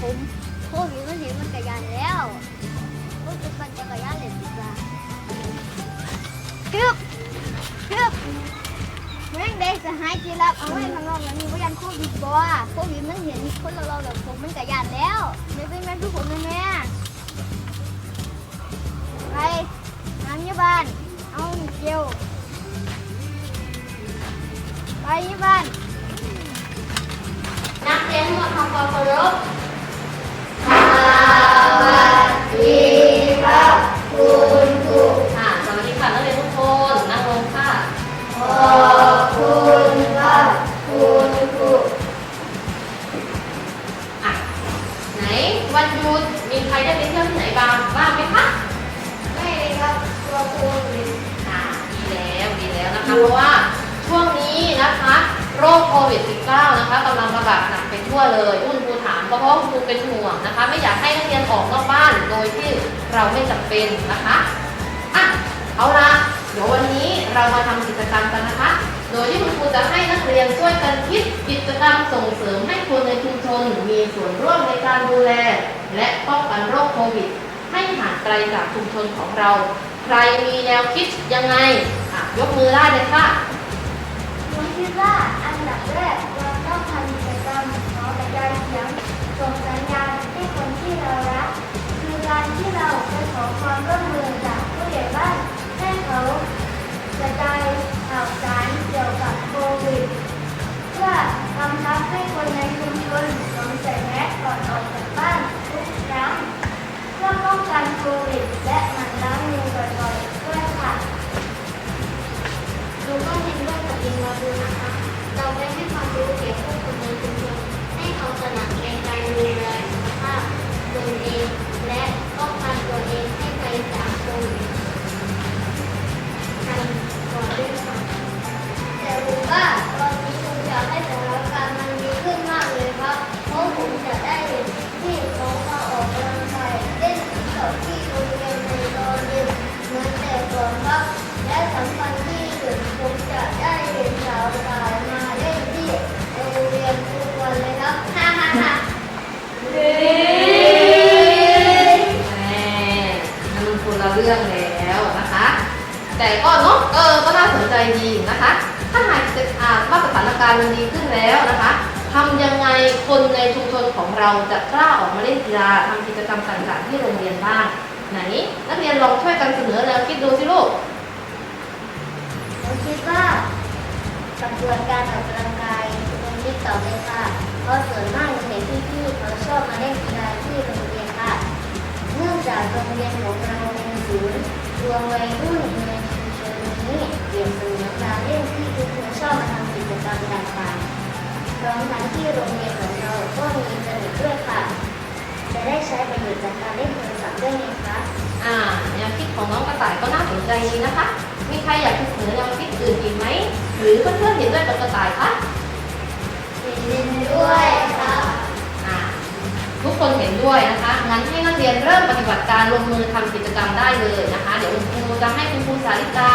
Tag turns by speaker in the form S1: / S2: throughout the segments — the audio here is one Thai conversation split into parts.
S1: ผมโควิดมันเห็นมันกระยานแล้วก็จะปั่นจักรยานเลยดีกว่าฮึบฮึบแม่งเด็กจะหายจีรับเอาไว้ข้างนอกแล้วนี่ว่ายันโควิดบ่โควิดมันเห็นคนเราเรอแบบผมมันกระยานแล้วไม่เป็นแม่ทุกคนเลยแม่ไปน้ำยี่บานเอาเจียวไปยี่บานนักเรียนทั้งหมดทำความเคารพ รค
S2: โควิด -19 นะคะกำลังระบาดหนักไปทั่วเลยคุณครูถามเพราะว่าคุณครูเป็นห่วงนะคะ ไม่อยากให้นักเรียนออกนอกบ้านโดยที่เราไม่จำเป็นนะคะอะเอาละเดี๋ยววันนี้เรามาทำกิจกรรมกันนะคะ โดยที่คุณครูจะให้นักเรียนช่วยกันคิดกิจกรรมส่งเสริมให้คนในชุมชนมีส่วนร่วมในการดูแล และป้องกันโรคโควิด ให้ห่างไกลจากชุมชนของเรา ใครมีแนวคิดยังไงอะยกมือได้เลยค่ะ
S1: คิดว่าอันดับแรกเราต้องทำกิจกรรมขอกระจายเสียงส่งสัญญาณให้คนที่เรารัก คือการที่เราไปขอความร่วมมือ และ การมันดีขึ้นแล้วนะคะทำยังไงค
S2: นในชุมชนของเราจะกล้าออกมาเล่นกีฬาทำกิจกรรมต่างๆที่โรงเรียนบ้างไหนนักเรียนลองช่วยกันเสนอแนวคิดดูสิลูก
S1: ผมคิดว่ากระบวนการออกกำลังกายเป็นที่ต่อเลยค่ะ เพราะส่วนมากเห็นพี่ๆเขาชอบมาเล่นกีฬาที่โรงเรียนค่ะ เนื่องจากโรงเรียนของเราเป็นศูนย์รวมวัยรุ่นในชุมชนนี้เปรียบเสมือนการเล่นที่ทุกคนชอบมา ของเราก็มีอินเทอร์เน็ตด้วยค่ะ จะได้ใช้ประโยชน์จากการเล่นโทรศัพท์ด้วยไงคะ
S2: อ่าแนวคิดของน้องกระต่ายก็น่าสนใจดีนะคะ มีใครอยากจะเสนอแนวคิดอื่นอีกไหม หรือเพื่อนๆเห็นด้วยกับกระต่ายคะ
S1: เล่นด้วยครับ
S2: อ่าทุกคนเห็นด้วยนะคะ งั้นให้นักเรียนเริ่มปฏิบัติการลงมือทำกิจกรรมได้เลยนะคะ เดี๋ยวคุณครูจะให้คุณครูสาริกา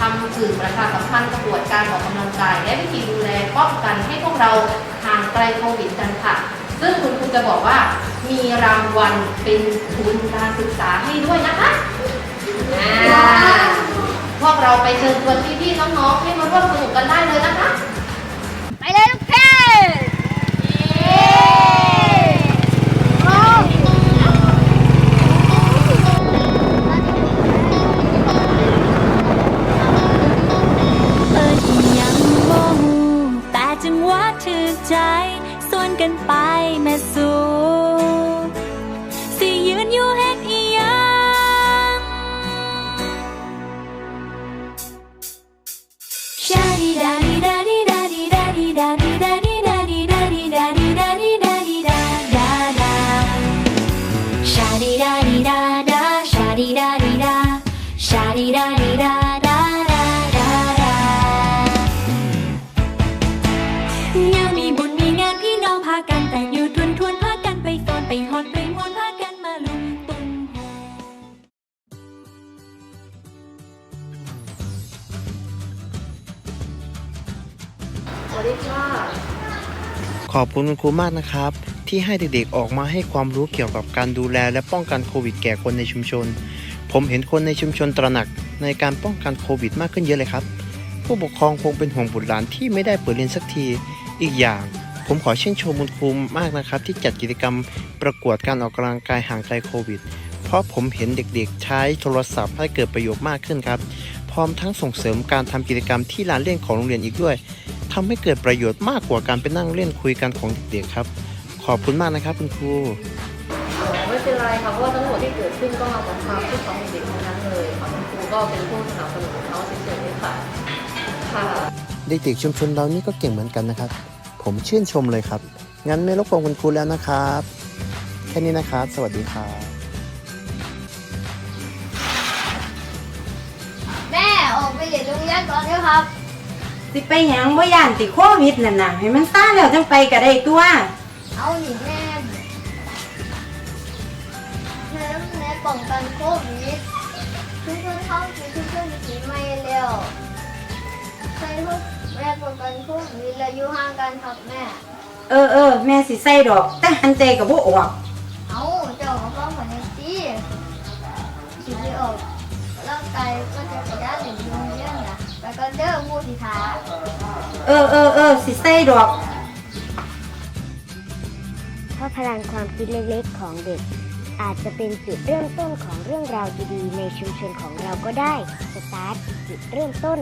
S2: ทำสื่อประชาสัมพันธ์ประกวดการออกกำลังกาย และวิธีดูแลป้องกันให้พวกเราห่างไกลโควิดกันค่ะ ซึ่งคุณครูจะบอกว่ามีรางวัลเป็นทุนการศึกษาให้ด้วยนะคะอ่าพวกเราไปเชิญชวนพี่ๆน้องๆให้มาร่วมสนุกกันได้เลยนะ
S3: ขอบคุณคุณครูมากนะครับ ที่ให้เด็กๆออกมาให้ความรู้เกี่ยวกับการดูแลและป้องกันโควิดแก่คนในชุมชน ผมเห็นคนในชุมชนตระหนักในการป้องกันโควิดมากขึ้นเยอะเลยครับ ผู้ปกครองคงเป็นห่วงบุตรหลานที่ไม่ได้เปิดเรียนสักที อีกอย่าง ผมขอเช่นชมคุณครูมากนะครับ ที่จัดกิจกรรมประกวดการออกกำลังกายห่างไกลโควิด เพราะผมเห็นเด็กๆ ใช้โทรศัพท์ให้เกิดประโยชน์มากขึ้นครับ พร้อมทั้งส่งเสริมการทำกิจกรรมที่ลานเล่นของโรงเรียนอีกด้วย ทำให้เกิดประโยชน์มากกว่าการไปนั่งเล่นคุยกันของเด็กๆครับ ขอบคุณมากนะครับ คุณครู
S2: ไม่เป็นไรค่ะเพราะว่าทั้งหมดที่เกิดขึ้นก็มาจากความคิดของเด็กๆทั้งนั้นเลยค่ะคุณครูก็เป็นผู้สนับสนุนเขาเฉยๆค่ะค่ะ
S3: เด็กๆชุมชนเรานี่ก็เก่งเหมือนกันนะครับ ผมชื่นชมเลยครับ งั้นไม่รบกวนคุณครูแล้วนะครับ แค่นี้นะครับ สวัสดีครับ
S1: แม่ออกไปเรียนโรงเรียนก่อนเถอะครับ
S4: สิไปหยังบ่ย่านติโควิดนั่นน่ะให้มันซาแล้วจังไปก็ได้ตัว
S1: เอาหนิแม่แม่แม่ป้องกันโควิดทุกคนเข้าสู่ทุกเรื่องสีใหม่แล้วใช่ทุกแม่ป้องกันโควิดแล้วอยู่ห่างกันครับแม่
S4: เออเออแม่สิใส่ดอก แต่หันใจก็บ่ออก
S1: เอาเจ้าของพ่อเหมือนในตีสิไปออกร่างกายก็จะกระยานหนึ่ง โรงเรียนนะไปก็เด้อมูสิทา
S4: เออเออเออสิใส่ดอก
S5: เพราะพลังความคิดเล็กๆของเด็ก อาจจะเป็นจุดเริ่มต้นของเรื่องราวดีๆในชุมชนของเราก็ได้ สตาร์ทจุดเริ่มต้น